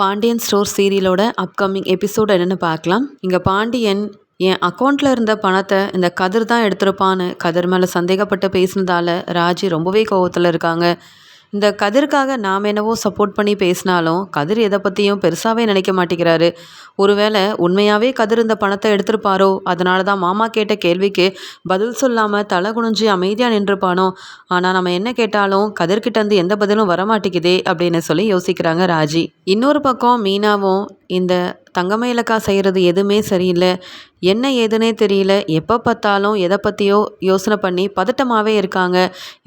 Pandian store சீரியலோட upcoming episode என்னென்னு பார்க்கலாம். இங்கே பாண்டியன் என் அக்கௌண்ட்டில் இருந்த பணத்தை இந்த கதிர் தான் எடுத்திருப்பான்னு கதிர் மேலே சந்தேகப்பட்டு பேசினதால ராஜி ரொம்பவே கோவத்தில் இருக்காங்க. இந்த கதிர்க்காக நாம் என்னவோ சப்போர்ட் பண்ணி பேசினாலும் கதிர் எதை பற்றியும் பெருசாகவே நினைக்க மாட்டேங்கிறாரு. ஒருவேளை உண்மையாகவே கதிர் இந்த பணத்தை எடுத்திருப்பாரோ? அதனால தான் மாமா கேட்ட கேள்விக்கு பதில் சொல்லாமல் தலை குனிஞ்சு அமைதியாக நின்றுப்பானோ? ஆனால் நம்ம என்ன கேட்டாலும் கதிர்கிட்டேருந்து எந்த பதிலும் வரமாட்டேங்குதே அப்படின்னு சொல்லி யோசிக்கிறாங்க ராஜி. இன்னொரு பக்கம் மீனாவும் இந்த தங்கமயிலக்கா செய்கிறது எதுவுமே சரியில்லை. என்ன ஏதுனே தெரியல. எப்போ பார்த்தாலும் எதை பற்றியோ யோசனை பண்ணி பதட்டமாகவே இருக்காங்க.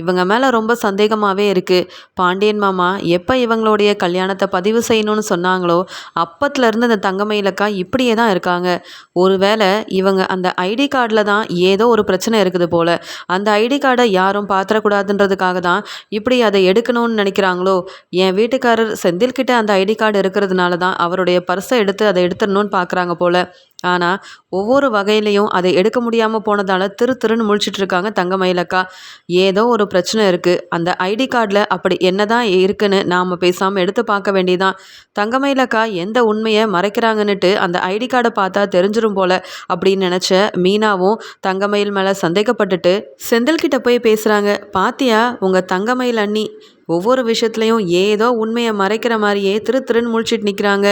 இவங்க மேலே ரொம்ப சந்தேகமாகவே இருக்குது பாண்டியன் மாமா எப்போ இவங்களுடைய கல்யாணத்தை பதிவு செய்யணும்னு சொன்னாங்களோ அப்பத்துலேருந்து அந்த தங்கமயிலக்கா இப்படியே தான் இருக்காங்க. ஒருவேளை இவங்க அந்த ஐடி கார்டில் தான் ஏதோ ஒரு பிரச்சனை இருக்குது போல். அந்த ஐடி கார்டை யாரும் பார்த்துடக்கூடாதுன்றதுக்காக தான் இப்படி அதை எடுக்கணும்னு நினைக்கிறாங்களோ? என் வீட்டுக்காரர் செந்தில்கிட்ட அந்த ஐடி கார்டு இருக்கிறதுனால தான் அவருடைய பர்ஸை எடுத்து அதை எடுத்துடணும்னு பார்க்குறாங்க போல். ஆனால் ஒவ்வொரு வகையிலையும் அதை எடுக்க முடியாமல் போனதால் திரு திருன்னு முழிச்சிட்டு இருக்காங்க தங்க மயிலக்கா ஏதோ ஒரு பிரச்சனை இருக்குது அந்த ஐடி கார்டில் அப்படி என்ன தான் இருக்குன்னு நாம் பேசாமல் எடுத்து பார்க்க வேண்டியதான் தங்க மயிலக்கா எந்த உண்மையை மறைக்கிறாங்கன்னுட்டு அந்த ஐடி கார்டை பார்த்தா தெரிஞ்சிடும் போல அப்படின்னு நினச்ச மீனாவும் தங்கமயில் மேலே சந்தேகப்பட்டுட்டு செந்தில்கிட்ட போய் பேசுகிறாங்க பாத்தியா உங்கள் தங்கமயில் அண்ணி? ஒவ்வொரு விஷயத்துலையும் ஏதோ உண்மையை மறைக்கிற மாதிரியே திரு திருன்னு முழிச்சிட்டு நிற்கிறாங்க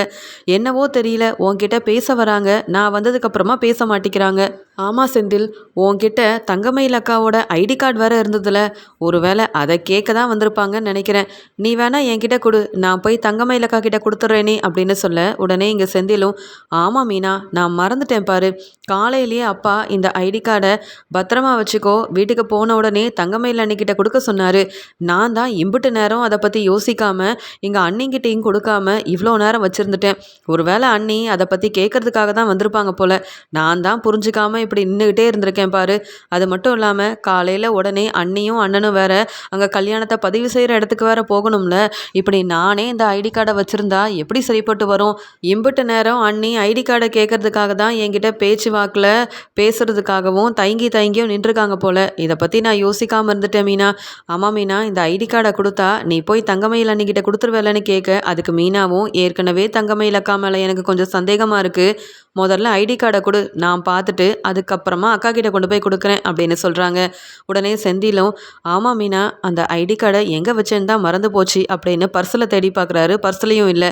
என்னவோ தெரியல உன்கிட்ட பேச வராங்க. நான் வந்ததுக்கப்புறமா பேச மாட்டேங்கிறாங்க ஆமாம் செந்தில். உன்கிட்ட தங்கமயில் அக்காவோட ஐடி கார்டு வேறு இருந்ததில்ல ஒருவேளை அதை கேட்க தான் வந்திருப்பாங்கன்னு நினைக்கிறேன். நீ வேணா என்கிட்ட கொடு. நான் போய் தங்கமயில் அக்கா கிட்ட கொடுத்துட்றேனே அப்படின்னு சொல்ல உடனே இங்கே செந்திலும் ஆமாம் மீனா நான் மறந்துட்டேன் பாரு. காலையிலேயே அப்பா இந்த ஐடி கார்டை பத்திரமா வச்சுக்கோ. வீட்டுக்கு போன உடனே தங்கமயில் அண்ணிக்கிட்ட கொடுக்க சொன்னார். நான் தான் இம்புட்டு நேரம் அதை பற்றி யோசிக்காமல் எங்கள் அண்ணிங்கிட்டையும் கொடுக்காம இவ்வளோ நேரம் வச்சுருந்துட்டேன். ஒருவேளை அண்ணி அதை பற்றி கேட்கறதுக்காக தான் வந்திருப்பாங்க போல். நான் தான் புரிஞ்சுக்காமல் இப்படி நின்றுக்கிட்டே இருந்திருக்கேன் பாரு. அது மட்டும் இல்லாமல் காலையில் உடனே அண்ணியும் அண்ணனும் வேற அங்கே கல்யாணத்தை பதிவு செய்கிற இடத்துக்கு வேற போகணும்ல. இப்படி நானே இந்த ஐடி கார்டை வச்சுருந்தா எப்படி சரிப்பட்டு வரும்? இம்பிட்டு நேரம் அண்ணி ஐடி கார்டை கேட்கறதுக்காக தான் என்கிட்ட பேச்சு வாக்கில் பேசுறதுக்காகவும் தயங்கி தயங்கியும் நின்றுருக்காங்க போல. இதை பற்றி நான் யோசிக்காமல் இருந்துட்டேன் மீனா. ஆமாம் மீனா இந்த ஐடி கார்டை கொடுத்தா நீ போய் தங்கமயில் அன்னிக்கிட்ட கொடுத்துருவேலன்னு கேட்க அதுக்கு மீனாவும் ஏற்கனவே தங்கமயில் அக்கா மேலே எனக்கு கொஞ்சம் சந்தேகமாக இருக்குது முதல்ல ஐடி கார்டை கொடு நான் பார்த்துட்டு அதுக்கப்புறமா அக்கா கிட்ட கொண்டு போய் கொடுக்குறேன் அப்படின்னு சொல்கிறாங்க உடனே செந்திலும் ஆமாம் மீனா அந்த ஐடி கார்டை எங்கே வச்சேன்னு தான் மறந்து போச்சு அப்படின்னு பர்ஸில் தேடி பார்க்குறாரு. பர்ஸ்லேயும் இல்லை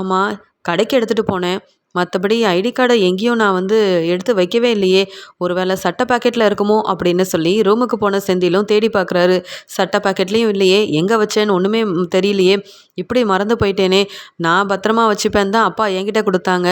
ஆமாம் கடைக்கு எடுத்துகிட்டு போனேன். மற்றபடி ஐடி கார்டை எங்கேயும் நான் வந்து எடுத்து வைக்கவே இல்லையே. ஒரு வேளை சட்டை பாக்கெட்டில் இருக்குமோ அப்படின்னு சொல்லி ரூமுக்கு போன செந்திலும் தேடி பார்க்குறாரு சட்டை பாக்கெட்லேயும் இல்லையே. எங்கே வச்சேன்னு ஒன்றுமே தெரியலையே. இப்படி மறந்து போயிட்டேனே. நான் பத்திரமா வச்சுப்பேன் தான் அப்பா என்கிட்ட கொடுத்தாங்க.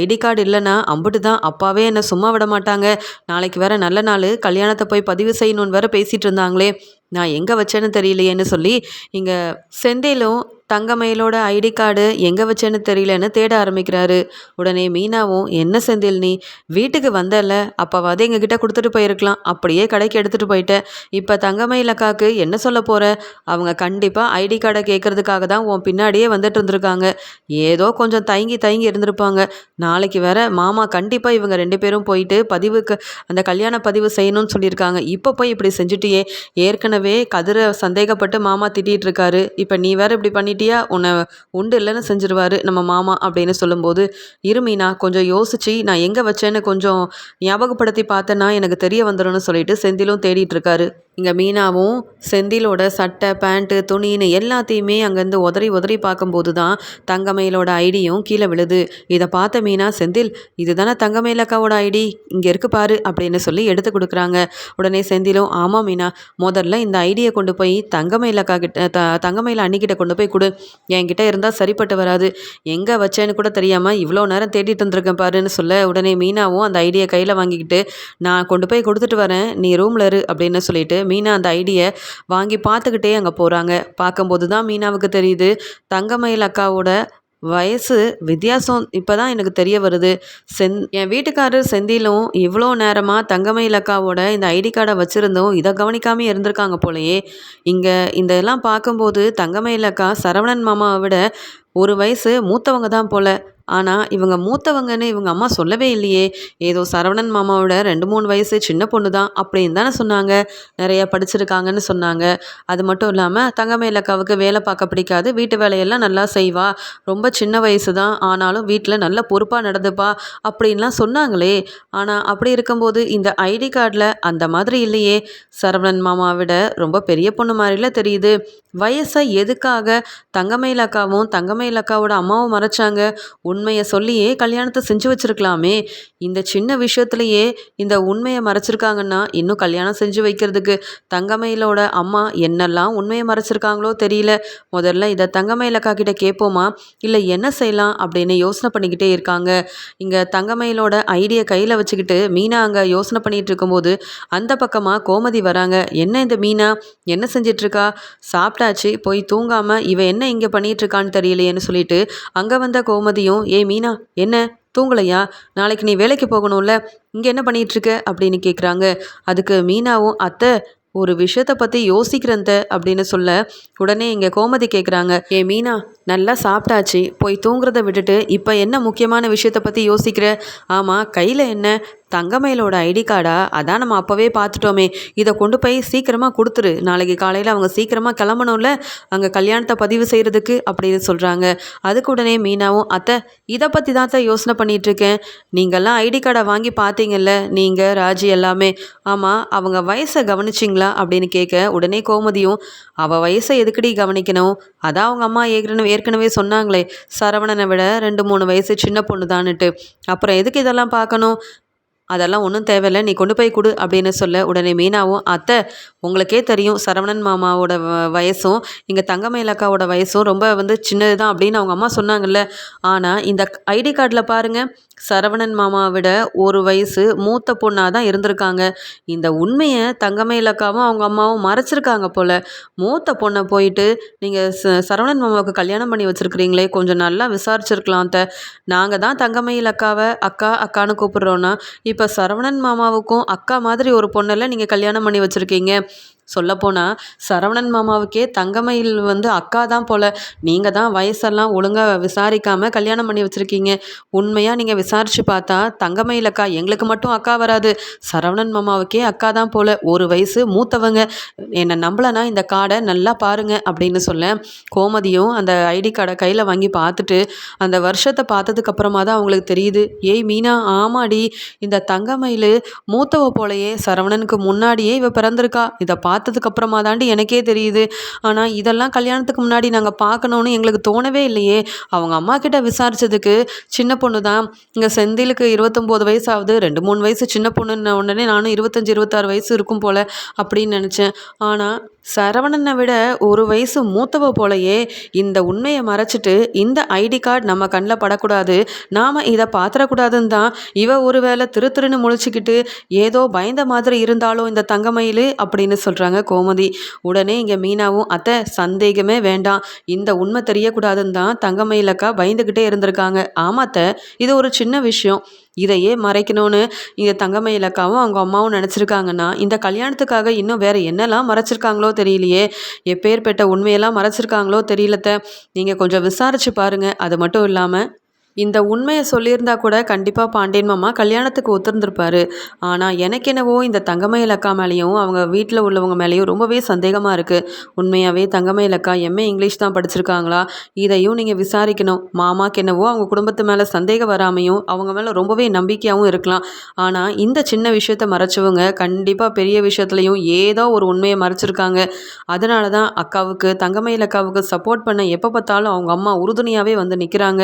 ஐடி கார்டு இல்லைன்னா அம்புட்டு தான் அப்பாவே என்னை சும்மா விட மாட்டாங்க. நாளைக்கு வேற நல்ல நாள். கல்யாணத்தை போய் பதிவு செய்யணும்னு வேற பேசிகிட்டு இருந்தாங்களே. நான் எங்கே வச்சேன்னு தெரியலையேன்னு சொல்லி இங்கே செந்திலும் தங்கமயிலோட ஐடி கார்டு எங்கே வச்சேன்னு தெரியலன்னு தேட ஆரம்பிக்கிறாரு. உடனே மீனாவும் என்ன செந்தில் நீ வீட்டுக்கு வந்தல அப்போவாது எங்ககிட்ட கொடுத்துட்டு போயிருக்கலாம். அப்படியே கடைக்கு எடுத்துகிட்டு போயிட்டேன் இப்போ தங்கமயில் அக்காவுக்கு என்ன சொல்ல போகிற அவங்க கண்டிப்பாக ஐடி கார்டை கேட்குறதுக்காக தான் உன் பின்னாடியே வந்துட்டு இருந்திருக்காங்க. ஏதோ கொஞ்சம் தயங்கி தயங்கி இருந்திருப்பாங்க. நாளைக்கு வேற மாமா கண்டிப்பாக இவங்க ரெண்டு பேரும் போயிட்டு பதிவுக்கு அந்த கல்யாண பதிவு செய்யணும்னு சொல்லியிருக்காங்க. இப்போ போய் இப்படி செஞ்சுட்டியே. ஏற்கனவே கதிரை சந்தேகப்பட்டு மாமா திட்டிகிட்டு இருக்காரு. இப்போ நீ வேற இப்படி பண்ணிட்டு பண்ணிட்டியா உன்னை உண்டு இல்லைன்னு செஞ்சிருவாரு நம்ம மாமா அப்படின்னு சொல்லும்போது இருமீனா கொஞ்சம் யோசிச்சு நான் எங்கே வச்சேன்னு கொஞ்சம் ஞாபகப்படுத்தி பார்த்தேன்னா எனக்கு தெரிய வந்துடும்னு சொல்லிட்டு செந்திலும் தேடிட்டு இருக்காரு. இங்கே மீனாவும் செந்திலோட சட்டை பேண்ட்டு துணின்னு எல்லாத்தையுமே அங்கேருந்து உதறி உதறி பார்க்கும்போது தான் தங்கமயிலோட ஐடியும் கீழே விழுது. இதை பார்த்த மீனா செந்தில் இது தானே தங்கமயில் அக்காவோட ஐடி? இங்கே இருக்கு பாரு அப்படின்னு சொல்லி எடுத்து கொடுக்குறாங்க. உடனே செந்திலும் ஆமாம் மீனா முதல்ல இந்த ஐடியை கொண்டு போய் தங்கமயில் அக்கா கிட்ட த தங்கமயில் அன்னிக்கிட்ட கொண்டு போய் கொடு. என்கிட்ட இருந்தால் சரிப்பட்டு வராது. எங்கே வச்சேன்னு கூட தெரியாமல் இவ்வளோ நேரம் தேடிட்டு இருந்திருக்கேன் பாருன்னு சொல்ல உடனே மீனாவும் அந்த ஐடியை கையில் வாங்கிக்கிட்டு நான் கொண்டு போய் கொடுத்துட்டு வரேன் நீ ரூமில் இரு அப்படின்னு சொல்லிட்டு மீனா அந்த ஐடியை வாங்கி பார்த்துக்கிட்டே அங்கே போகிறாங்க பார்க்கும்போது தான் மீனாவுக்கு தெரியுது. தங்கமயில் அக்காவோட வயசு வித்தியாசம் இப்போ தான் எனக்கு தெரிய வருது. செந் என் வீட்டுக்காரர் செந்திலும் இவ்வளோ நேரமாக தங்கமயில் அக்காவோட இந்த ஐடி கார்டை வச்சுருந்தோம் இதை கவனிக்காமல் இருந்திருக்காங்க போலயே. இங்கே இந்த எல்லாம் பார்க்கும்போது தங்கமயில் அக்கா சரவணன் மாமாவை விட ஒரு வயசு மூத்தவங்க தான் போல். ஆனால் இவங்க மூத்தவங்கன்னு இவங்க அம்மா சொல்லவே இல்லையே. ஏதோ சரவணன் மாமாவோட ரெண்டு மூணு வயசு சின்ன பொண்ணு தான் அப்படின்னு தானே சொன்னாங்க. நிறையா படிச்சிருக்காங்கன்னு சொன்னாங்க. அது மட்டும் இல்லாமல் தங்கமயிலக்காவுக்கு வேலை பார்க்க பிடிக்காது. வீட்டு வேலையெல்லாம் நல்லா செய்வா. ரொம்ப சின்ன வயசு தான் ஆனாலும் வீட்டில் நல்ல பொறுப்பாக நடந்துப்பா அப்படின்லாம் சொன்னாங்களே. ஆனால் அப்படி இருக்கும்போது இந்த ஐடி கார்டில் அந்த மாதிரி இல்லையே. சரவணன் மாமாவை விட ரொம்ப பெரிய பொண்ணு மாதிரில தெரியுது. வயசை எதுக்காக தங்கமயில் அக்காவும் தங்கமயில் அக்காவோட அம்மாவும் மறைச்சாங்க? உண்மையை சொல்லியே கல்யாணத்தை செஞ்சு வச்சிருக்கலாமே. இந்த சின்ன விஷயத்துலையே இந்த உண்மையை மறைச்சிருக்காங்கன்னா இன்னும் கல்யாணம் செஞ்சு வைக்கிறதுக்கு தங்கமயிலோட அம்மா என்னெல்லாம் உண்மையை மறைச்சிருக்காங்களோ தெரியல. முதல்ல இதை தங்கமயிலக்கா கிட்ட கேட்போமா இல்லை என்ன செய்யலாம் அப்படின்னு யோசனை பண்ணிக்கிட்டே இருக்காங்க. இங்கே தங்கமயிலோட ஐடியை கையில் வச்சுக்கிட்டு மீனா அங்கே யோசனை பண்ணிகிட்டு இருக்கும்போது அந்த பக்கமாக கோமதி வராங்க. என்ன இந்த மீனா? என்ன செஞ்சிட்ருக்கா? சாப்பிட்டாச்சு போய் தூங்காமல் இவ என்ன இங்கே பண்ணிகிட்டு இருக்கான்னு தெரியலையேன்னு சொல்லிட்டு அங்கே வந்த கோமதியும் ஏ மீனா என்ன? தூங்கலையா? நாளைக்கு நீ வேலைக்கு போகணும்ல. இங்கே என்ன பண்ணிகிட்ருக்க? அப்படின்னு கேட்குறாங்க அதுக்கு மீனாவும் அத்தை ஒரு விஷயத்தை பற்றி யோசிக்கிறந்த அப்படின்னு சொல்ல உடனே இங்கே கோமதி கேட்குறாங்க ஏ மீனா நல்லா சாப்பிட்டாச்சு. போய் தூங்குறத விட்டுட்டு இப்போ என்ன முக்கியமான விஷயத்தை பற்றி யோசிக்கிற? ஆமாம் கையில் என்ன? தங்கமயிலோட ஐடி கார்டா? அதான் நம்ம அப்போவே பார்த்துட்டோமே. இதை கொண்டு போய் சீக்கிரமாக கொடுத்துரு. நாளைக்கு காலையில் அவங்க சீக்கிரமாக கிளம்பணும்ல. அங்கே கல்யாணத்தை பதிவு செய்கிறதுக்கு அப்படின்னு சொல்கிறாங்க அதுக்கு உடனே மீனாவும் அத்தை இதை பற்றி தான் தான் யோசனை பண்ணிகிட்ருக்கேன் நீங்கள்லாம் ஐடி கார்டை வாங்கி பார்த்தீங்கல்ல. நீங்கள் ராஜி எல்லாமே. ஆமாம் அவங்க வயசை கவனிச்சிங்களா? அப்படின்னு கேட்க உடனே கோமதியும் அவள் வயசை எதுக்கடி கவனிக்கணும்? அதான் அவங்க அம்மா ஏற்கனவே ஏற்கனவே சொன்னாங்களே சரவணனை விட ரெண்டு மூணு வயசு சின்ன பொண்ணு தான்னுட்டு அப்புறம் எதுக்கு இதெல்லாம் பார்க்கணும்? அதெல்லாம் ஒன்றும் தேவையில்லை நீ கொண்டு போய் கொடு அப்படின்னு சொல்ல உடனே மீனாவும் அத்தை உங்களுக்கே தெரியும் சரவணன் மாமாவோட வயசும் இங்கே தங்கமயிலக்காவோட வயசும் ரொம்ப வந்து சின்னது தான் அப்படின்னு அவங்க அம்மா சொன்னாங்கல்ல. ஆனால் இந்த ஐடி கார்டில் பாருங்கள் சரவணன் மாமாவை விட ஒரு வயசு மூத்த பொண்ணாக தான் இருந்திருக்காங்க. இந்த உண்மையை தங்கமயிலக்காவும் அவங்க அம்மாவும் மறைச்சிருக்காங்க போல். மூத்த பொண்ணை போயிட்டு நீங்கள் ச சரவணன் மாமாவுக்கு கல்யாணம் பண்ணி வச்சுருக்கிறீங்களே கொஞ்சம் நல்லா விசாரிச்சிருக்கலாம் த நாங்கள் தான் தங்கமயிலக்காவை அக்கா அக்கான்னு கூப்பிட்றோன்னா இப்போ சரவணன் மாமாவுக்கும் அக்கா மாதிரி ஒரு பொண்ணெல்லாம் நீங்கள் கல்யாணம் பண்ணி வச்சுருக்கீங்க. சொல்லப்போனால் சரவணன் மாமாவுக்கே தங்கமயில் வந்து அக்கா தான் போல். நீங்கள் தான் வயசெல்லாம் ஒழுங்காக விசாரிக்காமல் கல்யாணம் பண்ணி வச்சுருக்கீங்க. உண்மையாக நீங்கள் விசாரித்து பார்த்தா தங்கமயில் அக்கா எங்களுக்கு மட்டும் அக்கா வராது. சரவணன் மாமாவுக்கே அக்கா தான் போல். ஒரு வயசு மூத்தவங்க. என்னை நம்பலைன்னா இந்த கார்டை நல்லா பாருங்கள் அப்படின்னு சொல்ல கோமதியும் அந்த ஐடி கார்டை கையில் வாங்கி பார்த்துட்டு அந்த வருஷத்தை பார்த்ததுக்கப்புறமா தான் அவங்களுக்கு தெரியுது. ஏய் மீனா ஆமாடி. இந்த தங்கமயில் மூத்தவ போலையே சரவணனுக்கு முன்னாடியே இவ பிறந்திருக்கா. இதை பா பார்த்ததுக்கு அப்புறமா தாண்டி எனக்கே தெரியுது. ஆனால் இதெல்லாம் கல்யாணத்துக்கு முன்னாடி நாங்கள் பார்க்கணுன்னு எங்களுக்கு தோணவே இல்லையே. அவங்க அம்மா கிட்ட விசாரிச்சதுக்கு சின்ன பொண்ணு தான். இங்கே செந்திலுக்கு இருபத்தொம்போது வயசு ஆகுது ரெண்டு மூணு வயசு சின்ன பொண்ணுன்ன உடனே நானும் இருபத்தஞ்சி இருபத்தாறு வயசு இருக்கும் போல் அப்படின்னு நினச்சேன். ஆனால் சரவணனை விட ஒரு வயசு மூத்தவ போலயே இந்த உண்மையை மறைச்சிட்டு இந்த ஐடி கார்டு நம்ம கண்ணில் படக்கூடாது. நாம் இதை பார்த்துடக்கூடாதுன்னு தான் இவ ஒரு வேளை திரு திருன்னு முழிச்சுக்கிட்டு ஏதோ பயந்த மாதிரி இருந்தாலும் இந்த தங்கமயில் அப்படின்னு சொல்கிறாங்க கோமதி. உடனே இங்கே மீனாவும் அத்தை சந்தேகமே வேண்டாம். இந்த உண்மை தெரியக்கூடாதுன்னு தான் தங்கமயிலக்கா பயந்துக்கிட்டே இருந்திருக்காங்க. ஆமாத்த இது ஒரு சின்ன விஷயம். இதையே மறைக்கணும்னு இந்த தங்கமயிலக்காவும் அவங்க அம்மாவும் நினச்சிருக்காங்கன்னா இந்த கல்யாணத்துக்காக இன்னும் வேறு என்னெல்லாம் மறைச்சிருக்காங்களோ தெரியலையே. எப்பேற்பட்ட உண்மையெல்லாம் மறைச்சிருக்காங்களோ தெரியலத்த. நீங்கள் கொஞ்சம் விசாரிச்சு பாருங்கள் அது மட்டும் இல்லாமல் இந்த உண்மையை சொல்லியிருந்தா கூட கண்டிப்பாக பாண்டியன் மாமா கல்யாணத்துக்கு ஒத்துருந்துருப்பாரு. ஆனால் எனக்கு என்னவோ இந்த தங்கமயில் அக்கா மேலேயும் அவங்க வீட்டில் உள்ளவங்க மேலேயும் ரொம்பவே சந்தேகமாக இருக்குது உண்மையாகவே தங்கமயில் அக்கா எம்ஏ இங்கிலீஷ் தான் படிச்சிருக்காங்களா? இதையும் நீங்கள் விசாரிக்கணும். மாமாக்கு என்னவோ அவங்க குடும்பத்து மேலே சந்தேகம் வராமையும் அவங்க மேலே ரொம்பவே நம்பிக்கையாகவும் இருக்கலாம். ஆனால் இந்த சின்ன விஷயத்த மறைச்சவங்க கண்டிப்பாக பெரிய விஷயத்துலையும் ஏதோ ஒரு உண்மையை மறைச்சிருக்காங்க. அதனால தான் அக்காவுக்கு தங்கமயில் அக்காவுக்கு சப்போர்ட் பண்ண எப்போ பார்த்தாலும் அவங்க அம்மா உறுதுணையாகவே வந்து நிற்கிறாங்க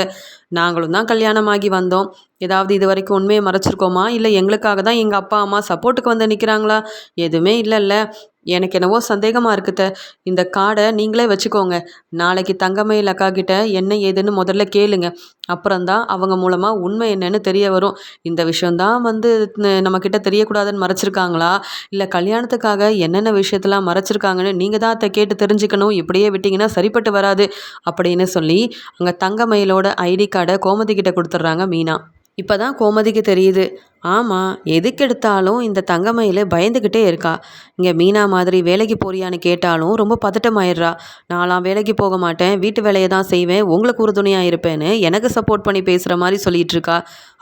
நாங்களும் தான் கல்யாணமாகி வந்தோம். ஏதாவது இது வரைக்கும் உண்மையை மறைச்சிருக்கோமா? இல்லை எங்களுக்காக தான் எங்கள் அப்பா அம்மா சப்போர்ட்டுக்கு வந்து நிற்கிறாங்களா எதுவுமே இல்லைல்ல. எனக்கு என்னவோ சந்தேகமாக இருக்குத. இந்த கார்டை நீங்களே வச்சுக்கோங்க. நாளைக்கு தங்கமயில் அக்கா கிட்ட என்ன ஏதுன்னு முதல்ல கேளுங்க. அப்புறம்தான் அவங்க மூலமாக உண்மை என்னன்னு தெரிய வரும். இந்த விஷயந்தான் வந்து நம்மக்கிட்ட தெரியக்கூடாதுன்னு மறைச்சிருக்காங்களா? இல்லை கல்யாணத்துக்காக என்னென்ன விஷயத்தெல்லாம் மறைச்சிருக்காங்கன்னு நீங்கள் தான் அதை கேட்டு தெரிஞ்சுக்கணும். இப்படியே விட்டிங்கன்னா சரிப்பட்டு வராது அப்படின்னு சொல்லி அங்கே தங்கமயிலோட ஐடி கார்டை கோமதி கிட்ட கொடுத்துட்றாங்க மீனா. இப்போ தான் கோமதிக்கு தெரியுது. ஆமாம் எதுக்கெடுத்தாலும் இந்த தங்கமயில் பயந்துக்கிட்டே இருக்கா. இங்கே மீனா மாதிரி வேலைக்கு போறியான்னு கேட்டாலும் ரொம்ப பதட்டமாயிடுறா. நான்லாம் வேலைக்கு போக மாட்டேன் வீட்டு வேலையை தான் செய்வேன் உங்களுக்கு உறுதுணையாக இருப்பேன்னு எனக்கு சப்போர்ட் பண்ணி பேசுகிற மாதிரி சொல்லிகிட்டு இருக்கா.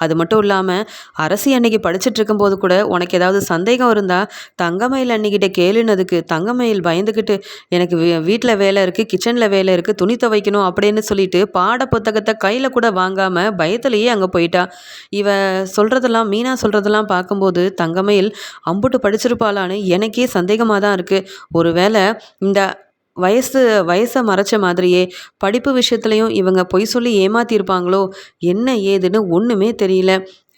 அது மட்டும் இல்லாமல் அரசி அன்னைக்கு படிச்சுட்டு இருக்கும்போது கூட உனக்கு ஏதாவது சந்தேகம் இருந்தால் தங்கமயில் அன்னைக்கிட்ட கேளுனதுக்கு தங்கமயில் பயந்துக்கிட்டு எனக்கு வீட்டில் வேலை இருக்குது கிச்சனில் வேலை இருக்குது துணி துவைக்கணும் அப்படின்னு சொல்லிட்டு பாட புத்தகத்தை கையில் கூட வாங்காமல் பயத்துலேயே அங்கே போயிட்டா. இவ சொல்கிறதெல்லாம் மீன் சொல்கிறதெல்லாம் பார்க்கும்போது தங்கமயில் அம்புட்டு படிச்சிருப்பாளான்னு எனக்கே சந்தேகமாக தான் இருக்குது ஒருவேளை இந்த வயசு வயசை மறைச்ச மாதிரியே படிப்பு விஷயத்துலையும் இவங்க பொய் சொல்லி ஏமாத்தியிருப்பாங்களோ என்ன ஏதுன்னு ஒன்றுமே தெரியல.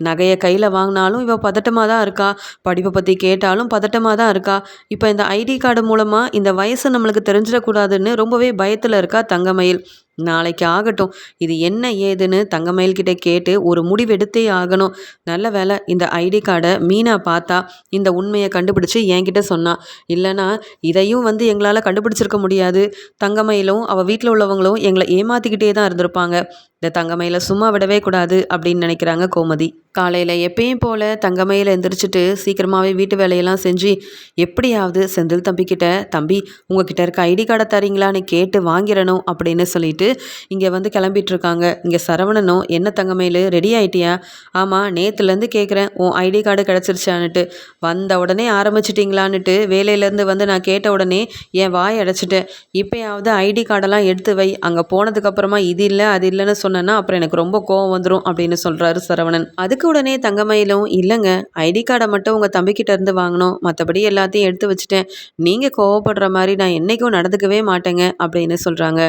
நகையை கையில் வாங்கினாலும் இவள் பதட்டமாக தான் இருக்கா. படிப்பை பற்றி கேட்டாலும் பதட்டமாக தான் இருக்கா. இப்போ இந்த ஐடி கார்டு மூலமாக இந்த வயசு நம்மளுக்கு தெரிஞ்சிடக்கூடாதுன்னு ரொம்பவே பயத்தில் இருக்கா தங்கமயில். நாளைக்கு ஆகட்டும் இது என்ன ஏதுன்னு தங்கமயில்கிட்ட கேட்டு ஒரு முடிவெடுத்தே ஆகணும். நல்ல வேலை இந்த ஐடி கார்டை மீனா பார்த்தா இந்த உண்மையை கண்டுபிடிச்சி என்கிட்ட சொன்னா. இல்லைனா இதையும் வந்து எங்களால் கண்டுபிடிச்சிருக்க முடியாது. தங்கமயிலும் அவள் வீட்டில் உள்ளவங்களும் எங்களை ஏமாற்றிக்கிட்டே தான் இருந்திருப்பாங்க. இந்த தங்கமயில சும்மா விடவே கூடாது அப்படின்னு நினைக்கிறாங்க கோமதி. காலையில் எப்பயும் போல் தங்கமயில எந்திரிச்சிட்டு சீக்கிரமாகவே வீட்டு வேலையெல்லாம் செஞ்சு எப்படியாவது செந்தில் தம்பிக்கிட்ட தம்பி உங்ககிட்ட இருக்க ஐடி கார்டை தரீங்களான்னு கேட்டு வாங்கிடணும் அப்படின்னு சொல்லிட்டு இங்கே வந்து கிளம்பிட்டுருக்காங்க. இங்கே சரவணனும் என்ன தங்கமேலு ரெடி ஆயிட்டியா? ஆமாம் நேற்றுலேருந்து கேட்குறேன் உன் ஐடி கார்டு கிடச்சிருச்சான்னுட்டு. வந்த உடனே ஆரம்பிச்சிட்டிங்களான்னுட்டு வேலையிலேருந்து வந்து நான் கேட்ட உடனே என் வாய் அடைச்சிட்டேன். இப்போயாவது ஐடி கார்டெல்லாம் எடுத்து வை. அங்கே போனதுக்கப்புறமா இது இல்லை அது இல்லைன்னு சொன்னேன்னா அப்புறம் எனக்கு ரொம்ப கோவம் வந்துடும் அப்படின்னு சொல்கிறாரு சரவணன். அதுக்கு உடனே தங்கமயிலும் இல்லைங்க ஐடி கார்டை மட்டும் உங்கள் தம்பிக்கிட்ட இருந்து வாங்கணும். மற்றபடி எல்லாத்தையும் எடுத்து வச்சுட்டேன். நீங்கள் கோவப்படுற மாதிரி நான் என்றைக்கும் நடந்துக்கவே மாட்டேங்க அப்படின்னு சொல்கிறாங்க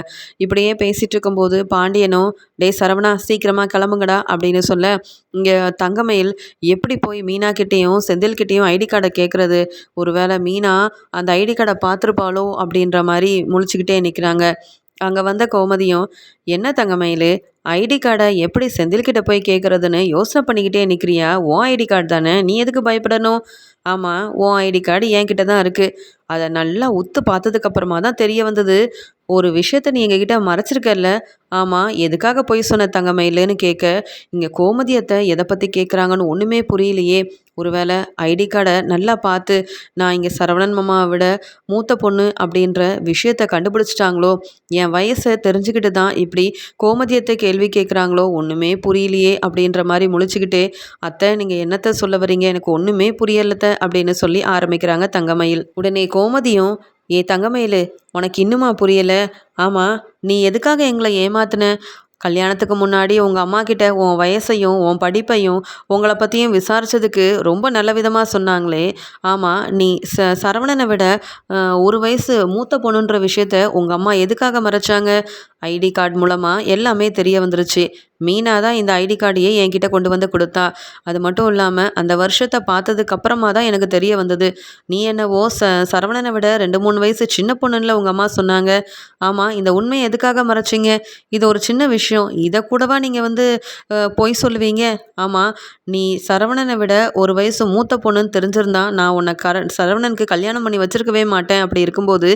இப்படியே பேசிகிட்டு இருக்கும்போது பாண்டியனும் டே சரவணா சீக்கிரமாக கிளம்புங்கடா அப்படின்னு சொல்ல இங்கே தங்கமயில் எப்படி போய் மீனா கிட்டேயும் செந்தில்கிட்டேயும் ஐடி கார்டை கேட்குறது ஒருவேளை மீனா அந்த ஐடி கார்டை பார்த்துருப்பாளோ அப்படின்ற மாதிரி முழிச்சுக்கிட்டே நிற்கிறாங்க அங்கே வந்த கோமதியும் என்ன தங்கமயில் ஐடி கார்டை எப்படி செந்தில்கிட்ட போய் கேட்குறதுன்னு யோசனை பண்ணிக்கிட்டே நிற்கிறியா ஓ ஐடி கார்டு தானே நீ எதுக்கு பயப்படணும்? ஆமாம் உன் ஐடி கார்டு என்கிட்ட தான் இருக்குது அதை நல்லா உத்து பார்த்ததுக்கப்புறமா தான் தெரிய வந்தது. ஒரு விஷயத்த நீ எங்ககிட்ட மறைச்சிருக்கல ஆமாம் எதுக்காக போய் சொன்ன தங்கமயிலுன்னு கேட்க இங்கே கோமதியத்தை எதை பற்றி கேட்குறாங்கன்னு ஒன்றுமே புரியலையே. ஒருவேளை ஐடி கார்டை நல்லா பார்த்து நான் இங்கே சரவணன் மாமாவை விட மூத்த பொண்ணு அப்படின்ற விஷயத்த கண்டுபிடிச்சிட்டாங்களோ? என் வயசை தெரிஞ்சுக்கிட்டு தான் இப்படி கோமதியத்தை கேள்வி கேட்குறாங்களோ ஒன்றுமே புரியலையே அப்படின்ற மாதிரி முழிச்சுக்கிட்டே அத்தை நீங்கள் என்னத்தை சொல்ல வரீங்க? எனக்கு ஒன்றுமே புரியலத்த. அப்படின்னு சொல்லி ஆரம்பிக்கிறாங்க தங்கமயில். உடனே கோமதியும் ஏ தங்கமயிலு உனக்கு இன்னுமா புரியலை? ஆமாம் நீ எதுக்காக எங்களை ஏமாத்தின? கல்யாணத்துக்கு முன்னாடி உங்கள் அம்மா கிட்ட உன் வயசையும் உன் படிப்பையும் உங்களை பற்றியும் விசாரித்ததுக்கு ரொம்ப நல்ல விதமாக சொன்னாங்களே. ஆமாம் நீ ச சரவணனை விட ஒரு வயசு மூத்த பொண்ணுன்ற விஷயத்த உங்கள் அம்மா எதுக்காக மறைச்சாங்க? ஐடி கார்டு மூலமாக எல்லாமே தெரிய வந்துருச்சு. மீனா தான் இந்த ஐடி கார்டையே என்கிட்ட கொண்டு வந்து கொடுத்தா. அது மட்டும் இல்லாமல் அந்த வருஷத்தை பார்த்ததுக்கு அப்புறமா தான் எனக்கு தெரிய வந்தது. நீ என்னவோ ச சரவணனை விட ரெண்டு மூணு வயசு சின்ன பொண்ணுன்னு உங்கள் அம்மா சொன்னாங்க. ஆமாம் இந்த உண்மையை எதுக்காக மறைச்சிங்க? இது ஒரு சின்ன விஷயம். விஷயம். இதை கூடவா நீங்கள் வந்து பொய் சொல்லுவீங்க? ஆமாம் நீ சரவணனை விட ஒரு வயசு மூத்த பொண்ணுன்னு தெரிஞ்சிருந்தா நான் உன்னை கர சரவணனுக்கு கல்யாணம் பண்ணி வச்சிருக்கவே மாட்டேன். அப்படி இருக்கும்போது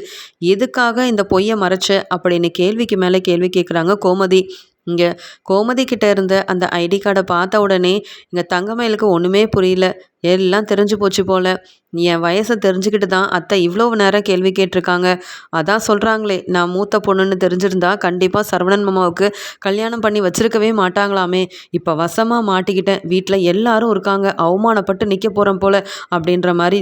எதுக்காக இந்த பொய்யை மறைச்ச? அப்படின்னு கேள்விக்கு மேலே கேள்வி கேட்குறாங்க கோமதி. இங்கே கோமதி கிட்ட இருந்த அந்த ஐடி கார்டை பார்த்த உடனே இங்கே தங்கமயிலுக்கு ஒன்றுமே புரியல. எல்லாம் தெரிஞ்சு போச்சு போல். என் வயசை தெரிஞ்சுக்கிட்டு தான் அத்தை இவ்வளோ நேரம் கேள்வி கேட்டிருக்காங்க. அதான் சொல்கிறாங்களே நான் மூத்த பொண்ணுன்னு தெரிஞ்சிருந்தா கண்டிப்பாக சரவணன் மாமாவுக்கு கல்யாணம் பண்ணி வச்சிருக்கவே மாட்டாங்களாமே. இப்போ வசமாக மாட்டிக்கிட்டேன். வீட்டில் எல்லாரும் இருக்காங்க. அவமானப்பட்டு நிற்க போகிறோம் போல். அப்படின்ற மாதிரி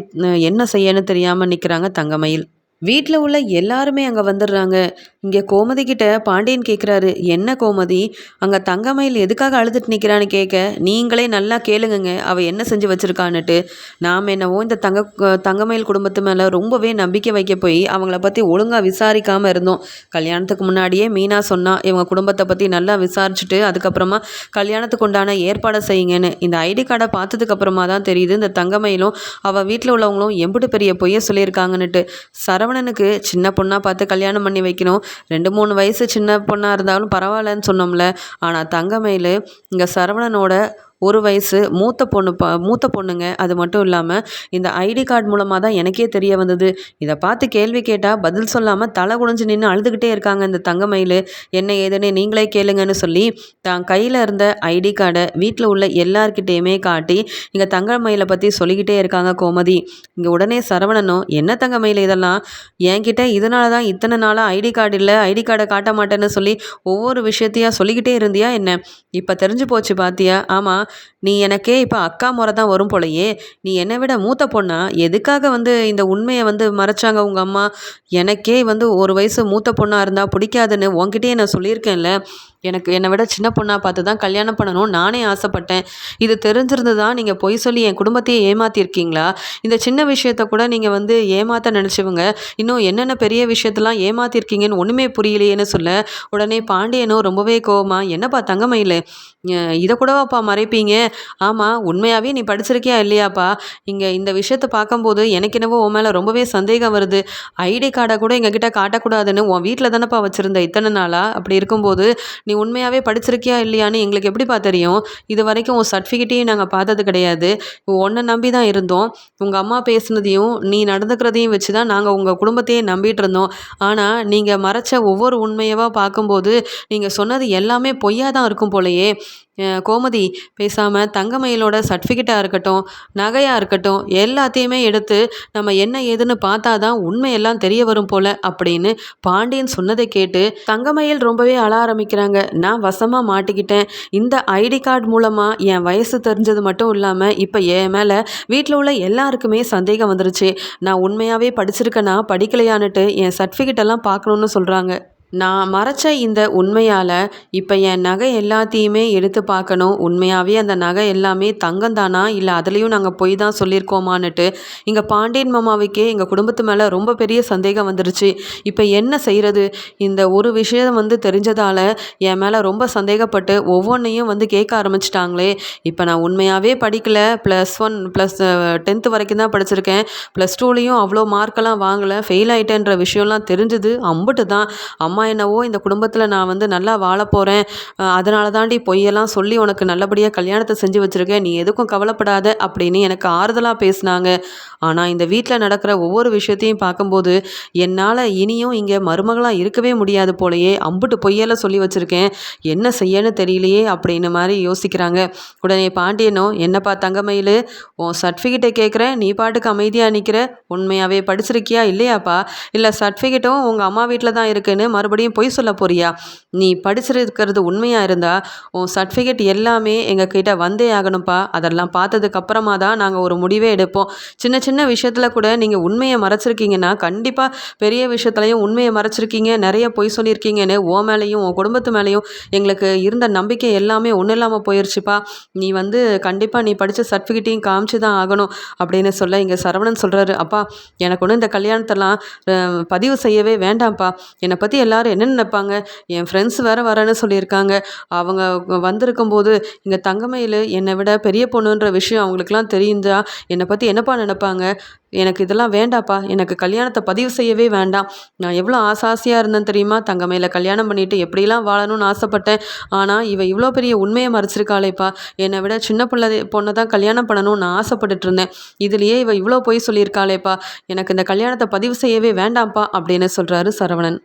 என்ன செய்யன்னு தெரியாமல் நிற்கிறாங்க தங்கமயில். வீட்டில் உள்ள எல்லாருமே அங்கே வந்துடுறாங்க. இங்கே கோமதி கிட்ட பாண்டியன் கேட்குறாரு என்ன கோமதி? அங்கே தங்கமயில் எதுக்காக அழுதுட்டு நிற்கிறான்னு கேட்க நீங்களே நல்லா கேளுங்கங்க. அவள் என்ன செஞ்சு வச்சுருக்கான்னுட்டு. நாம் என்னவோ இந்த தங்க தங்கமயில் குடும்பத்து மேலே ரொம்பவே நம்பிக்கை வைக்க போய் அவங்கள பற்றி ஒழுங்காக விசாரிக்காமல் இருந்தோம். கல்யாணத்துக்கு முன்னாடியே மீனா சொன்னா இவங்க குடும்பத்தை பற்றி நல்லா விசாரிச்சுட்டு அதுக்கப்புறமா கல்யாணத்துக்கு உண்டான ஏற்பாடை செய்யுங்கன்னு. இந்த ஐடி கார்டை பார்த்ததுக்கப்புறமா தான் தெரியுது இந்த தங்கமயிலும் அவள் வீட்டில் உள்ளவங்களும் எம்பிட்டு பெரிய பொய்ய சொல்லியிருக்காங்கன்னுட்டு. சரவணனுக்கு சின்ன பொண்ணாக பார்த்து கல்யாணம் பண்ணி வைக்கணும். ரெண்டு மூணு வயசு சின்ன பொண்ணாக இருந்தாலும் பரவாயில்லன்னு சொன்னோம்ல. ஆனால் தங்கமயில் இங்கே சரவணனோட ஒரு வயசு மூத்த பொண்ணு ப மூத்த பொண்ணுங்க அது மட்டும் இல்லாமல் இந்த ஐடி கார்டு மூலமாக தான் எனக்கே தெரிய வந்தது. இதை பார்த்து கேள்வி கேட்டால் பதில் சொல்லாமல் தலை குனிஞ்சு நின்று அழுதுகிட்டே இருக்காங்க இந்த தங்கமயில். என்ன ஏதுன்னு நீங்களே கேளுங்கன்னு சொல்லி தான் கையில் இருந்த ஐடி கார்டை வீட்டில் உள்ள எல்லார்கிட்டேயுமே காட்டி இங்கே தங்கமயிலை பற்றி சொல்லிக்கிட்டே இருக்காங்க கோமதி. இங்கே உடனே சரவணனும் என்ன தங்கமயில் இதெல்லாம்? என்கிட்ட இதனால தான் இத்தனை நாளாக ஐடி கார்டு இல்லை ஐடி கார்டை காட்ட மாட்டேன்னு சொல்லி ஒவ்வொரு விஷயத்தையா சொல்லிக்கிட்டே இருந்தியா என்ன? இப்போ தெரிஞ்சு போச்சு பாத்தியா? ஆமாம் நீ எனக்கே இப்போ அக்கா முறை தான் வரும் போலையே. நீ என்னை விட மூத்த பொண்ணா? எதுக்காக வந்து இந்த உண்மையை வந்து மறைச்சாங்க உங்கள் அம்மா? எனக்கே வந்து ஒரு வயசு மூத்த பொண்ணாக இருந்தால் பிடிக்காதுன்னு உன்கிட்டயே நான் சொல்லியிருக்கேன்ல. எனக்கு என்னை விட சின்ன பொண்ணாக பார்த்து தான் கல்யாணம் பண்ணணும் நானே ஆசைப்பட்டேன். இது தெரிஞ்சிருந்து தான் நீங்கள் பொய் சொல்லி என் குடும்பத்தையே ஏமாற்றிருக்கீங்களா இந்த சின்ன விஷயத்த கூட நீங்கள் வந்து ஏமாற்ற நினச்சவங்க இன்னும் என்னென்ன பெரிய விஷயத்தெல்லாம் ஏமாற்றிருக்கீங்கன்னு ஒன்றுமே புரியலையேன்னு சொல்ல உடனே பாண்டியனும் ரொம்பவே கோவமா என்னப்பா தங்கமயில்? இதை கூடவாப்பா மறைப்பீங்க? ஆமாம் உண்மையாகவே நீ படிச்சிருக்கியா இல்லையாப்பா? இங்கே இந்த விஷயத்த பார்க்கும்போது எனக்கு என்னவோ உன் மேலே ரொம்பவே சந்தேகம் வருது. ஐடி கார்டை கூட எங்ககிட்ட காட்டக்கூடாதுன்னு உன் வீட்டில் தானேப்பா வச்சுருந்த இத்தனை நாளாக அப்படி இருக்கும்போது நீ உண்மையாகவே படிச்சிருக்கியா இல்லையான்னு எங்களுக்கு எப்படிப்பா தெரியும்? இது வரைக்கும் உன் சர்டிஃபிகேட்டையும் நாங்கள் பார்த்தது கிடையாது. உன்னை நம்பி தான் இருந்தோம். உங்கள் அம்மா பேசுனதையும் நீ நடந்துக்கிறதையும் வச்சு தான் நாங்கள் உங்கள் குடும்பத்தையே நம்பிட்டு இருந்தோம். ஆனால் நீங்கள் மறைச்ச ஒவ்வொரு உண்மையவாக பார்க்கும்போது நீங்கள் சொன்னது எல்லாமே பொய்யா தான் இருக்கும் போலையே. கோமதி பேசாமல் தங்கமயிலோட சர்டிஃபிகேட்டாக இருக்கட்டும் நகையாக இருக்கட்டும் எல்லாத்தையுமே எடுத்து நம்ம என்ன ஏதுன்னு பார்த்தா தான் உண்மையெல்லாம் தெரிய வரும் போல் அப்படின்னு பாண்டியன் சொன்னதை கேட்டு தங்கமயில் ரொம்பவே அழ ஆரம்பிக்கிறாங்க. நான் வசமாக மாட்டிக்கிட்டேன். இந்த ஐடி கார்டு மூலமாக என் வயசு தெரிஞ்சது மட்டும் இல்லாமல் இப்போ என் மேலே வீட்டில் உள்ள எல்லாருக்குமே சந்தேகம் வந்துருச்சு. நான் உண்மையாகவே படிச்சிருக்கேனா படிக்கலையான்னுட்டு என் சர்டிஃபிகேட் எல்லாம் பார்க்கணுன்னு சொல்கிறாங்க நான் மறைச்ச இந்த உண்மையால் இப்போ என் நகை எல்லாத்தையுமே எடுத்து பார்க்கணும். உண்மையாகவே அந்த நகை எல்லாமே தங்கம் தானா இல்லை அதுலேயும் நாங்கள் போய் தான் சொல்லியிருக்கோமான்னுட்டு இங்கே பாண்டியன் மாமாவுக்கே எங்கள் குடும்பத்து மேலே ரொம்ப பெரிய சந்தேகம் வந்துருச்சு. இப்போ என்ன செய்கிறது இந்த ஒரு விஷயம் வந்து தெரிஞ்சதால் என் மேலே ரொம்ப சந்தேகப்பட்டு ஒவ்வொன்றையும் வந்து கேட்க ஆரம்பிச்சிட்டாங்களே. இப்போ நான் உண்மையாகவே படிக்கலை. ப்ளஸ் ஒன் ப்ளஸ் டென்த்து வரைக்கும் தான் படிச்சிருக்கேன். ப்ளஸ் டூலேயும் அவ்வளோ மார்க்கெல்லாம் வாங்கலை. ஃபெயில் ஆகிட்டேன்ற விஷயம்லாம் தெரிஞ்சுது அம்புட்டு தான். அம்மா அம்மா என்னவோ இந்த குடும்பத்தில் நான் வந்து நல்லா வாழ போகிறேன் அதனால தாண்டி பொய்யெல்லாம் சொல்லி உனக்கு நல்லபடியாக கல்யாணத்தை செஞ்சு வச்சுருக்கேன். நீ எதுக்கும் கவலைப்படாத அப்படின்னு எனக்கு ஆறுதலாக பேசினாங்க. ஆனால் இந்த வீட்டில் நடக்கிற ஒவ்வொரு விஷயத்தையும் பார்க்கும்போது என்னால் இனியும் இங்கே மருமகளாக இருக்கவே முடியாது போலையே. அம்புட்டு பொய்யெல்லாம் சொல்லி வச்சுருக்கேன். என்ன செய்யன்னு தெரியலையே அப்படின்னு மாதிரி யோசிக்கிறாங்க. உடனே பாண்டியனும் என்னப்பா தங்கமயில் உன் சர்டிஃபிகேட்டை கேட்குறேன் நீ பாட்டுக்கு அமைதியாக நிற்கிற உண்மையாகவே படிச்சிருக்கியா இல்லையாப்பா? இல்லை சர்டிஃபிகேட்டும் உங்கள் அம்மா வீட்டில் தான் இருக்குன்னு மறு மறுபடியும் பொய் சொல்ல போறியா? நீ படிச்சிருக்கிறது உண்மையாக இருந்தால் உன் சர்டிஃபிகேட் எல்லாமே எங்கள் கிட்ட வந்தே ஆகணும்ப்பா. அதெல்லாம் பார்த்ததுக்கப்புறமா தான் நாங்கள் ஒரு முடிவே எடுப்போம். சின்ன சின்ன விஷயத்தில் கூட நீங்கள் உண்மையை மறைச்சிருக்கீங்கன்னா கண்டிப்பாக பெரிய விஷயத்துலையும் உண்மையை மறைச்சிருக்கீங்க. நிறைய பொய் சொல்லியிருக்கீங்கன்னு ஓ மேலேயும் உன் குடும்பத்து மேலேயும் எங்களுக்கு இருந்த நம்பிக்கை எல்லாமே ஒன்றும் இல்லாமல் போயிடுச்சுப்பா நீ வந்து கண்டிப்பாக நீ படித்த சர்டிஃபிகேட்டையும் காமிச்சு தான் ஆகணும் அப்படின்னு சொல்ல இங்கே சரவணன் சொல்கிறாரு அப்பா எனக்கு ஒன்றும் இந்த கல்யாணத்தெல்லாம் பதிவு செய்யவே வேண்டாம்ப்பா. என்னை பற்றி எல்லாம் எல்லாரும் என்ன நினைப்பாங்க? என் ஃப்ரெண்ட்ஸ் வேறு வரேன்னு சொல்லியிருக்காங்க. அவங்க வந்திருக்கும் போது இங்கே தங்கமையில் என்னை விட பெரிய பொண்ணுன்ற விஷயம் அவங்களுக்குலாம் தெரிஞ்சா என்னை பற்றி என்னப்பா நினைப்பாங்க? எனக்கு இதெல்லாம் வேண்டாப்பா. எனக்கு கல்யாணத்தை பதிவு செய்யவே வேண்டாம். நான் எவ்வளோ ஆசாசியாக இருந்தேன் தெரியுமா? தங்கமையில் கல்யாணம் பண்ணிவிட்டு எப்படிலாம் வாழணும்னு ஆசைப்பட்டேன். ஆனால் இவ இவ்வளோ பெரிய உண்மையை மறைச்சிருக்காளேப்பா. என்னை விட சின்ன பிள்ளை பொண்ணை தான் கல்யாணம் பண்ணணும்னு நான் ஆசைப்பட்டுட்டு இருந்தேன். இதுலேயே இவ இவ்வளோ போய் சொல்லியிருக்காளேப்பா. எனக்கு இந்த கல்யாணத்தை பதிவு செய்யவே வேண்டாம்ப்பா அப்படின்னு சொல்கிறாரு சரவணன்.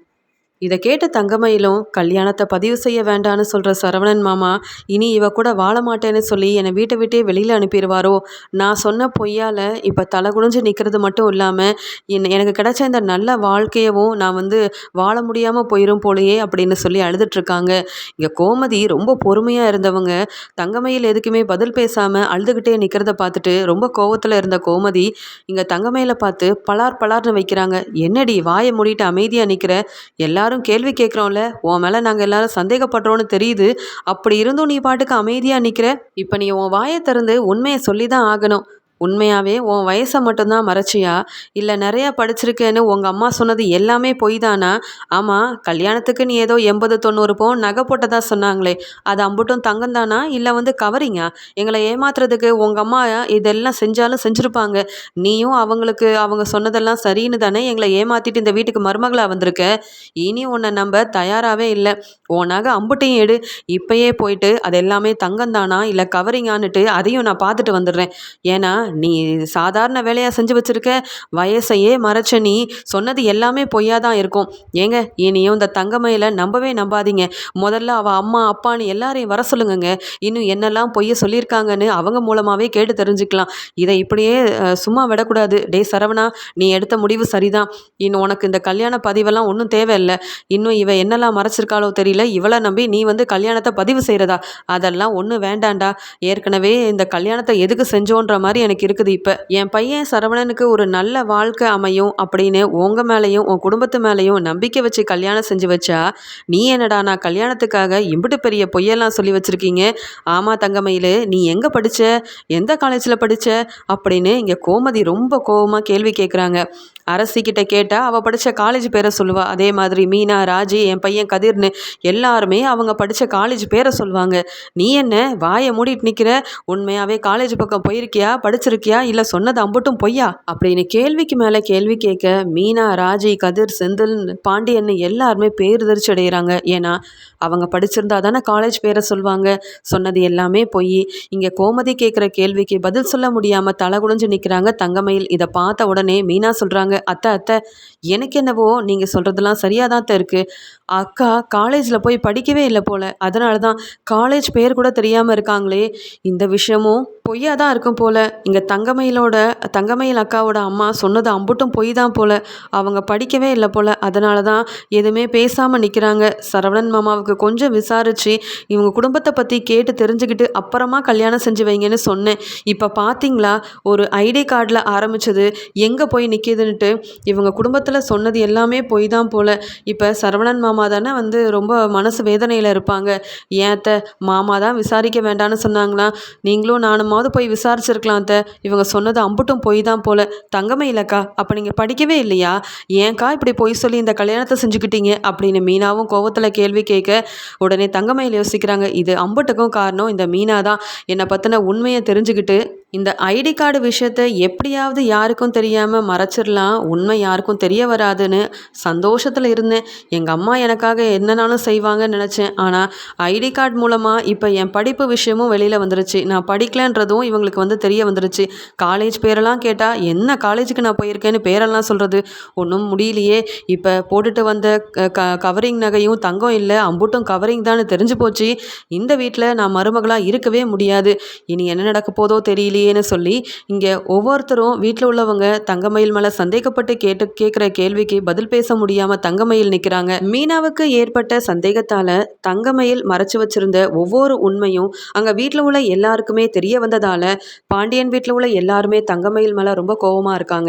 இதை கேட்ட தங்கமயிலும் கல்யாணத்தை பதிவு செய்ய வேண்டான்னு சொல்கிற சரவணன் மாமா இனி இவ கூட வாழ மாட்டேன்னு சொல்லி என்னை வீட்டை விட்டே வெளியில் அனுப்பிடுவாரோ? நான் சொன்ன பொய்யால் இப்போ தலை குடிஞ்சு நிற்கிறது மட்டும் இல்லாமல் என் எனக்கு கிடைச்ச இந்த நல்ல வாழ்க்கையவும் நான் வந்து வாழ முடியாமல் போயிடும் போலையே அப்படின்னு சொல்லி அழுதுட்ருக்காங்க. இங்கே கோமதி ரொம்ப பொறுமையாக இருந்தவங்க தங்கமயில் எதுக்குமே பதில் பேசாமல் அழுதுகிட்டே நிற்கிறத பார்த்துட்டு ரொம்ப கோவத்தில் இருந்த கோமதி இங்கே தங்கமயில பார்த்து பலார் பலார்னு வைக்கிறாங்க. என்னடி வாயை மூடிட்டு அமைதியாக நிற்கிற எல்லா எல்லாரும் கேள்வி கேட்குறோம்ல உன் மேலே நாங்கள் எல்லாரும் சந்தேகப்படுறோன்னு தெரியுது. அப்படி இருந்தும் நீ பாட்டுக்கு அமைதியாக நிற்கிற இப்போ நீ உன் வாயை திறந்து உண்மையை சொல்லி தான் ஆகணும். உண்மையாகவே உன் வயசை மட்டும்தான் மறைச்சியா? இல்லை நிறையா படிச்சிருக்கேன்னு உங்கள் அம்மா சொன்னது எல்லாமே பொய் தானா? ஆமாம் கல்யாணத்துக்கு நீ ஏதோ எண்பது தொண்ணூறு பவுன் நகை போட்டதா சொன்னாங்களே அது அம்புட்டும் தங்கம் தானா? இல்லை வந்து கவரிங்கா? எங்களை ஏமாத்துறதுக்கு உங்கள் அம்மா இதெல்லாம் செஞ்சாலும் செஞ்சுருப்பாங்க. நீயும் அவங்களுக்கு அவங்க சொன்னதெல்லாம் சரின்னு தானே எங்களை ஏமாற்றிட்டு இந்த வீட்டுக்கு மருமகளாக வந்திருக்க? இனி உன்னை நம்ப தயாராகவே இல்லை. உன் நகை அம்புட்டையும் எடு. இப்பயே போயிட்டு அது எல்லாமே தங்கம் தானா? இல்லை கவரிங்கான்னுட்டு அதையும் நான் பார்த்துட்டு வந்துடுறேன். ஏன்னா நீ சாதாரண வேலையாக செஞ்சு வச்சுருக்க? வயசையே மறைச்ச நீ. சொன்னது எல்லாமே பொய்யா தான் இருக்கும். ஏங்க இனியும் இந்த தங்கமயில நம்பவே நம்பாதீங்க. முதல்ல அவள் அம்மா அப்பான்னு எல்லாரையும் வர சொல்லுங்கங்க. இன்னும் என்னெல்லாம் பொய்ய சொல்லியிருக்காங்கன்னு அவங்க மூலமாகவே கேட்டு தெரிஞ்சுக்கலாம். இதை இப்படியே சும்மா விடக்கூடாது. டே சரவணா நீ எடுத்த முடிவு சரிதான். இன்னும் உனக்கு இந்த கல்யாண பதிவெல்லாம் ஒன்றும் தேவையில்லை. இன்னும் இவ என்னெல்லாம் மறைச்சிருக்காளோ தெரியல. இவளை நம்பி நீ வந்து கல்யாணத்தை பதிவு செய்கிறதா அதெல்லாம் ஒன்றும் வேண்டாண்டா. ஏற்கனவே இந்த கல்யாணத்தை எதுக்கு செஞ்சோன்ற மாதிரி எனக்கு எனக்கு இருக்குது இப்போ. என் பையன் சரவணனுக்கு ஒரு நல்ல வாழ்க்கை அமையும் அப்படின்னு உங்கள் மேலேயும் உன் குடும்பத்து மேலேயும் நம்பிக்கை வச்சு கல்யாணம் செஞ்சு வச்சா நீ என்னடா நான் கல்யாணத்துக்காக இம்பிட்டு பெரிய பொய்யெல்லாம் சொல்லி வச்சுருக்கீங்க? ஆமாம் தங்கமயிலு நீ எங்கே படித்த எந்த காலேஜில் படித்த அப்படின்னு இங்கே கோமதி ரொம்ப கோபமாக கேள்வி கேட்குறாங்க அரசிக்கிட்ட கேட்டால் அவள் படித்த காலேஜ் பேரை சொல்லுவாள் அதே மாதிரி மீனா ராஜி என் பையன் கதிர்னு எல்லாருமே அவங்க படித்த காலேஜ் பேரை சொல்லுவாங்க. நீ என்ன வாயை மூடிட்டு நிற்கிற உண்மையாகவே காலேஜ் பக்கம் போயிருக்கியா? படிச்சிருக்கியா இல்லை சொன்னது அம்பட்டும் பொய்யா? அப்படின்னு கேள்விக்கு மேலே கேள்வி கேட்க மீனா ராஜி கதிர் செந்தில் பாண்டியன் எல்லாருமே பேருதரிச்சு அடைகிறாங்க ஏன்னா அவங்க படிச்சிருந்தா தானே காலேஜ் பேரை சொல்லுவாங்க. சொன்னது எல்லாமே பொய். இங்கே கோமதி கேட்குற கேள்விக்கு பதில் சொல்ல முடியாமல் தலை குடிஞ்சு நிற்கிறாங்க தங்கமயில். இதை பார்த்த உடனே மீனா சொல்கிறாங்க அத்தை அத்தை எனக்கு என்னவோ நீங்கள் சொல்கிறதெல்லாம் சரியாக தான் இருக்குது அக்கா காலேஜில் போய் படிக்கவே இல்லை போல். அதனால தான் காலேஜ் பேர் கூட தெரியாமல் இருக்காங்களே. இந்த விஷயமும் பொய்யா தான் இருக்கும் போல். இங்கே தங்கமயிலோட தங்கமயில் அக்காவோட அம்மா சொன்னது அம்புட்டும் பொய் தான் போல். அவங்க படிக்கவே இல்லை போல். அதனால தான் எதுவுமே பேசாமல் நிற்கிறாங்க சரவணன் மாமாவுக்கு கொஞ்சம் விசாரித்து இவங்க குடும்பத்தை பற்றி கேட்டு தெரிஞ்சுக்கிட்டு அப்புறமா கல்யாணம் செஞ்சு வைங்கன்னு சொன்னேன். இப்போ பார்த்தீங்களா ஒரு ஐடி கார்டில் ஆரம்பித்தது எங்கே போய் நிற்கிதுன்ட்டு இவங்க குடும்பத்தில் சொன்னது எல்லாமே பொய் தான் போல். இப்போ சரவணன் மாமா தானே வந்து ரொம்ப மனசு வேதனையில் இருப்பாங்க. ஏத்த மாமா தான் விசாரிக்க வேண்டான்னு சொன்னாங்களா? நீங்களும் நானும்? கொஞ்சமாவது போய் விசாரிச்சிருக்கலாம் அத்தை. இவங்க சொன்னது அம்புட்டும் பொய் தான் போல. தங்கமே இல்லைக்கா அப்போ நீங்கள் படிக்கவே இல்லையா? ஏன்க்கா இப்படி பொய் சொல்லி இந்த கல்யாணத்தை செஞ்சுக்கிட்டீங்க? அப்படின்னு மீனாவும் கோவத்தில் கேள்வி கேட்க உடனே தங்கமையில் யோசிக்கிறாங்க. இது அம்புட்டுக்கும் காரணம் இந்த மீனா தான் என்னை பற்றின உண்மையை தெரிஞ்சுக்கிட்டு இந்த ஐடி கார்டு விஷயத்த எப்படியாவது யாருக்கும் தெரியாமல் மறைச்சிடலாம். உண்மை யாருக்கும் தெரிய வராதுன்னு சந்தோஷத்தில் இருந்தேன். எங்கள் அம்மா எனக்காக என்னனாலும் செய்வாங்கன்னு நினச்சேன். ஆனால் ஐடி கார்டு மூலமாக இப்போ என் படிப்பு விஷயமும் வெளியில் வந்துருச்சு. நான் படிக்கலன்றதும் இவங்களுக்கு வந்து தெரிய வந்துருச்சு. காலேஜ் பேரெல்லாம் கேட்டால் என்ன காலேஜுக்கு நான் போயிருக்கேன்னு பேரெல்லாம் சொல்கிறது ஒன்றும் முடியலையே. இப்போ போட்டுட்டு வந்த க கவரிங் நகையும் தங்கம் இல்லை அம்புட்டும் கவரிங் தான் தெரிஞ்சு போச்சு. இந்த வீட்டில் நான் மருமகளாக இருக்கவே முடியாது. இனி என்ன நடக்க போதோ தெரியலையே. இல்லையேன்னு சொல்லி இங்கே ஒவ்வொருத்தரும் வீட்டில் உள்ளவங்க தங்கமயில் மேலே சந்தேகப்பட்டு கேட்டு கேட்குற கேள்விக்கு பதில் பேச முடியாமல் தங்கமயில் நிற்கிறாங்க. மீனாவுக்கு ஏற்பட்ட சந்தேகத்தால் தங்கமயில் மறைச்சு வச்சிருந்த ஒவ்வொரு உண்மையும் அங்கே வீட்டில் உள்ள எல்லாருக்குமே தெரிய வந்ததால் பாண்டியன் வீட்டில் உள்ள எல்லாருமே தங்கமயில் மேலே ரொம்ப கோபமாக இருக்காங்க.